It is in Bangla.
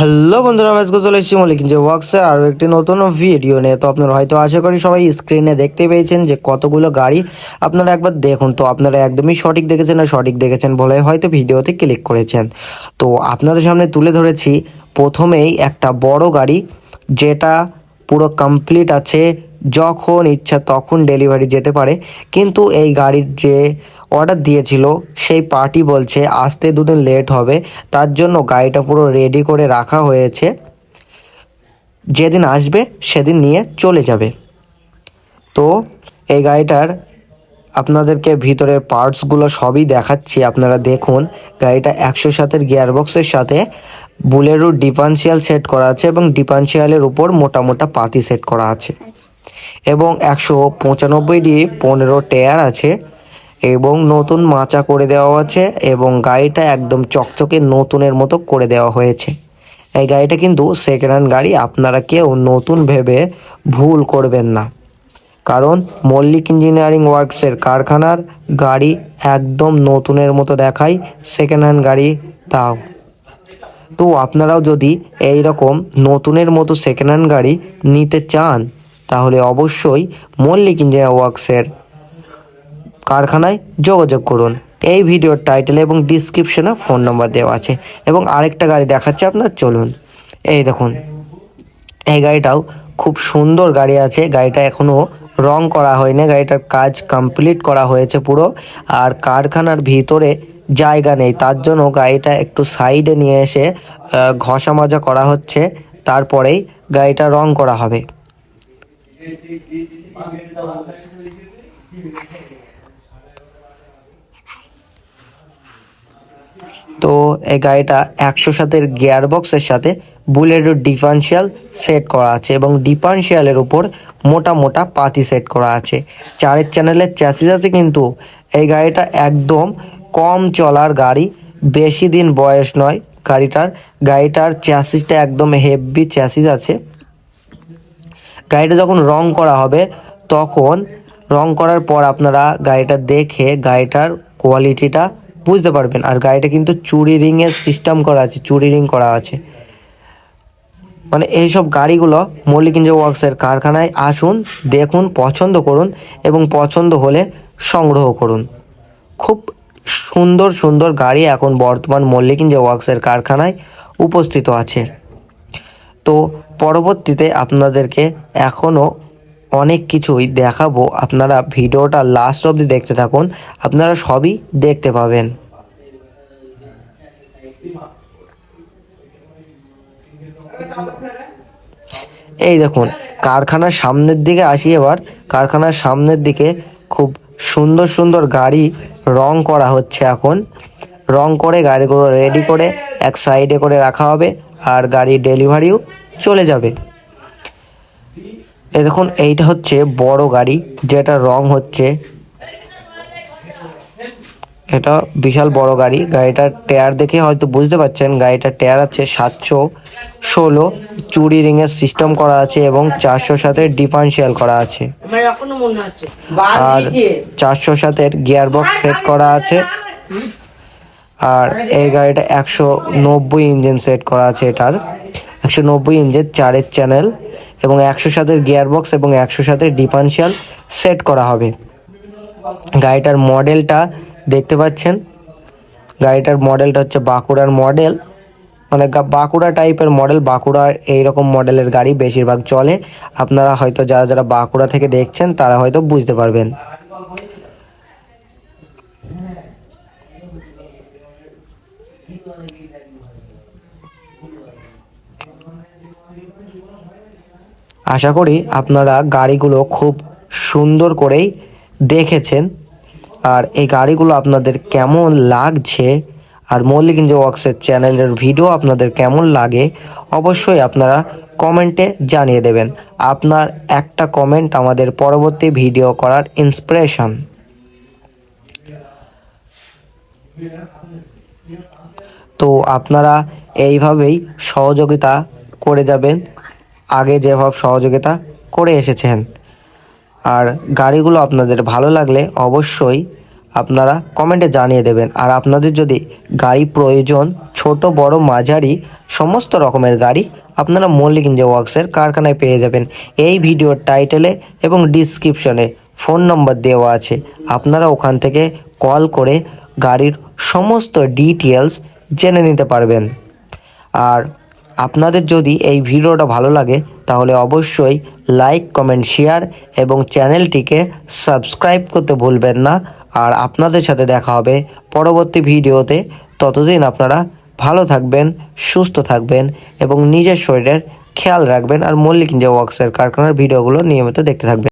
হ্যালো বন্ধুরা আজকে চলে এসেছি মলিক যে ওয়ার্কসের আরও একটি নতুন ভিডিও নিয়ে। তো আপনারা হয়তো আশা করি সবাই স্ক্রিনে দেখতে পেয়েছেন যে কতগুলো গাড়ি আপনারা একবার দেখুন। তো আপনারা একদমই সঠিক দেখেছেন না সঠিক দেখেছেন বলে হয়তো ভিডিওতে ক্লিক করেছেন। তো আপনাদের সামনে তুলে ধরেছি, প্রথমেই একটা বড় গাড়ি যেটা পুরো কমপ্লিট আছে, যখন ইচ্ছা তখন ডেলিভারি যেতে পারে। কিন্তু এই গাড়ির যে অর্ডার দিয়েছিল সেই পার্টি বলছে আসতে দুদিন লেট হবে তার জন্য গাড়িটা পুরো রেডি করে রাখা হয়েছে। যেদিন আসবে সেদিন নিয়ে চলে যাবে। তো এই গাড়িটার আপনাদেরকে ভিতরের পার্টসগুলো সবই দেখাচ্ছি আপনারা দেখুন। গাড়িটা একশো সাতের গিয়ারবক্সের সাথে বুলেরো ডিফারেন্সিয়াল সেট করা আছে এবং ডিফারেন্সিয়ালের উপর মোটা মোটা পাতি সেট করা আছে। এবং একশো পঁচানব্বইটি পনেরো টায়ার আছে। এবং নতুন মাচা করে দেওয়া আছে এবং গাড়িটা একদম চকচকে নতুনের মতো করে দেওয়া হয়েছে। এই গাড়িটা কিন্তু সেকেন্ড হ্যান্ড গাড়ি, আপনারা কেউ নতুন ভেবে ভুল করবেন না। কারণ মল্লিক ইঞ্জিনিয়ারিং ওয়ার্কসের কারখানার গাড়ি একদম নতুনের মতো দেখায় সেকেন্ড হ্যান্ড গাড়ি তাও। তো আপনারাও যদি এই রকম নতুনের মতো সেকেন্ড হ্যান্ড গাড়ি নিতে চান, তাহলে অবশ্যই মল্লিক ইঞ্জিনিয়ার ওয়ার্কসের কারখানায় যোগাযোগ করুন। এই ভিডিওর টাইটেল এবং ডিসক্রিপশনে ফোন নম্বর দেওয়া আছে এবং আরেকটা গাড়ি দেখাচ্ছে আপনার, চলুন। এই দেখুন। এই গাড়িটাও খুব সুন্দর গাড়ি আছে। গাড়িটা এখনও রং করা হয়নি। গাড়িটার কাজ কমপ্লিট করা হয়েছে পুরো। আর কারখানার ভিতরে জায়গা নেই। তার জন্য গাড়িটা একটু সাইডে নিয়ে এসে ঘষা মাজা করা হচ্ছে। তারপরেই গাড়িটা রং করা হবে। তো এই গাড়িটা একশো সাতের গিয়ার বক্সের সাথে বুলেটের ডিফারেন্সিয়াল সেট করা আছে এবং ডিফারেন্সিয়ালের উপর মোটা মোটা পাতি সেট করা আছে। চারের চ্যানেলের চ্যাসিস আছে কিন্তু এই গাড়িটা একদম কম চলার গাড়ি, বেশি দিন বয়স নয় গাড়িটার। গাড়িটার চ্যাসিসটা একদম হেভি চ্যাসিস আছে। গাড়িটা যখন রং করা হবে, তখন রং করার পর আপনারা গাড়িটা দেখে গাড়িটার কোয়ালিটিটা বুঝতে পারবেন। আর গাড়িটা কিন্তু চুরি রিংয়ের সিস্টেম করা আছে, চুরি রিং করা আছে। মানে এইসব গাড়িগুলো মল্লিকিঞ্জ ওয়ার্কসের কারখানায় আসুন, দেখুন, পছন্দ করুন এবং পছন্দ হলে সংগ্রহ করুন। খুব সুন্দর সুন্দর গাড়ি এখন বর্তমান মল্লিকিঞ্জ ওয়ার্কসের কারখানায় উপস্থিত আছে। তো পরবর্তীতে আপনাদেরকে এখনও অনেক কিছুই দেখাবো। আপনারা ভিডিওটা লাস্ট অবধি দেখতে থাকুন। আপনারা সবই দেখতে পাবেন। এই দেখুন, কারখানার সামনের দিকে আসি এবার। কারখানার সামনের দিকে খুব সুন্দর সুন্দর গাড়ি রং করা হচ্ছে এখন। রং করে গাড়িগুলো রেডি করে এক সাইডে করে রাখা হবে আর গাড়ি ডেলিভারিও চলে যাবে। এই দেখুন এইটা হচ্ছে বড় গাড়ি যেটা রং হচ্ছে। এটা বিশাল বড় গাড়ি গাড়িটার টায়ার দেখে হয়তো বুঝতে পারছেন গাড়িটার টায়ার আছে সাতশো ষোলো চুরি রিংয়ের সিস্টেম করা আছে এবং চারশো সাথে ডিফারেন্সিয়াল করা আছে। আমার এখনও মনে আছে আর চারশো সাতের গিয়ার বক্স সেট করা আছে। আর এই গাড়িটা একশো নব্বই ইঞ্জিন সেট করা আছে এটার। একশো নব্বই ইঞ্জের চারের চ্যানেল এবং একশো সাতের গিয়ার বক্স এবং একশো সাতের ডিফারেন্সিয়াল সেট করা হবে। গাড়িটার মডেলটা দেখতে পাচ্ছেন। গাড়িটার মডেলটা হচ্ছে বাঁকুড়ার মডেল। মানে বাঁকুড়া টাইপের মডেল। বাঁকুড়ার এইরকম মডেলের গাড়ি বেশিরভাগ চলে। আপনারা হয়তো যারা যারা বাঁকুড়া থেকে দেখছেন, তারা হয়তো বুঝতে পারবেন। আশা করি আপনারা গাড়িগুলো খুব সুন্দর করেই দেখেছেন। আর এই গাড়িগুলো আপনাদের কেমন লাগছে আর মল্লিক ইঞ্জ ওয়ার্কসের চ্যানেলের ভিডিও আপনাদের কেমন লাগে অবশ্যই আপনারা কমেন্টে জানিয়ে দেবেন। আপনার একটা কমেন্ট আমাদের পরবর্তী ভিডিও করার ইন্সপিরেশন তো আপনারা এইভাবেই সহযোগিতা করে যাবেন। আগে যেভাবে সহযোগিতা করে এসেছেন। আর গাড়িগুলো আপনাদের ভালো লাগলে অবশ্যই আপনারা কমেন্টে জানিয়ে দেবেন। আর আপনাদের যদি গাড়ি প্রয়োজন, ছোট, বড়, মাঝারি, সমস্ত রকমের গাড়ি আপনারা মল্লিক ইঞ্জিন ওয়ার্কসের কারখানায় পেয়ে যাবেন। এই ভিডিওর টাইটেলে এবং ডিসক্রিপশনে ফোন নম্বর দেওয়া আছে। আপনারা ওখান থেকে কল করে গাড়ির সমস্ত ডিটেলস জেনে নিতে পারবেন। আর আপনাদের যদি এই ভিডিওটা ভালো লাগে, তাহলে অবশ্যই লাইক কমেন্ট শেয়ার এবং চ্যানেলটিকে সাবস্ক্রাইব করতে ভুলবেন না। আর আপনাদের সাথে দেখা হবে পরবর্তী ভিডিওতে। ততদিন আপনারা ভালো থাকবেন, সুস্থ থাকবেন এবং নিজের শরীরের খেয়াল রাখবেন আর মল্লিক ইঞ্জিয়া ওয়ার্কসের কারখানার ভিডিওগুলো নিয়মিত দেখতে থাকবেন।